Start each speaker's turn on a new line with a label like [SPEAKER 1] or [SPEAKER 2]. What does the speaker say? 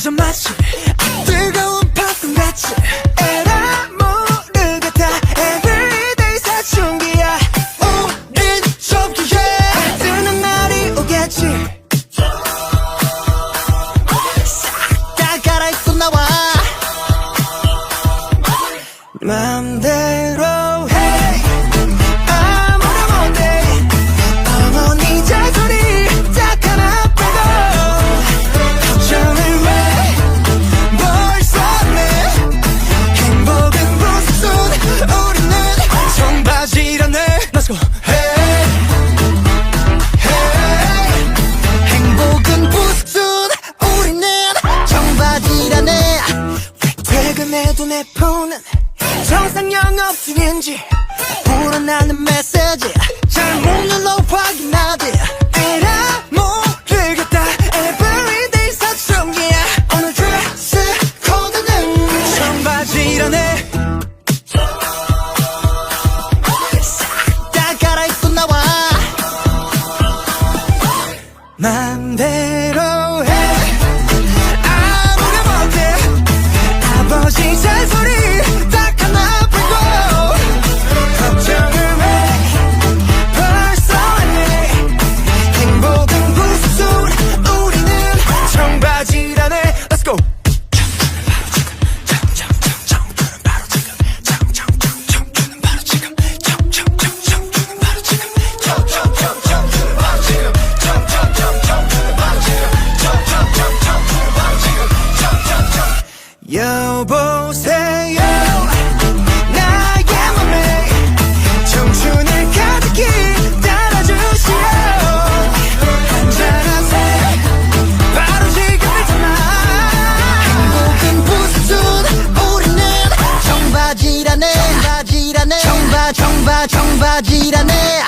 [SPEAKER 1] 터져 마치 뜨거운 팝콘 같이. 에라 모르겠다 Everyday 사춘기야. 우린 접기해. 뜨는 날이 오겠지. 싹 다 갈아입고 나와. 맘대로 내 폰은 정상 영업 중인지 불어나는 메시지. 잘못 눌러 확인하지. 에라 모르겠다. Everyday 여보세요. 나의 맘에 청춘을 가득히 따라주시오. 한잔하세 바로 지금이잖아. 행복은 무슨 우리는. 청바지라네. 청바지라네. 청바 청바 청바지라네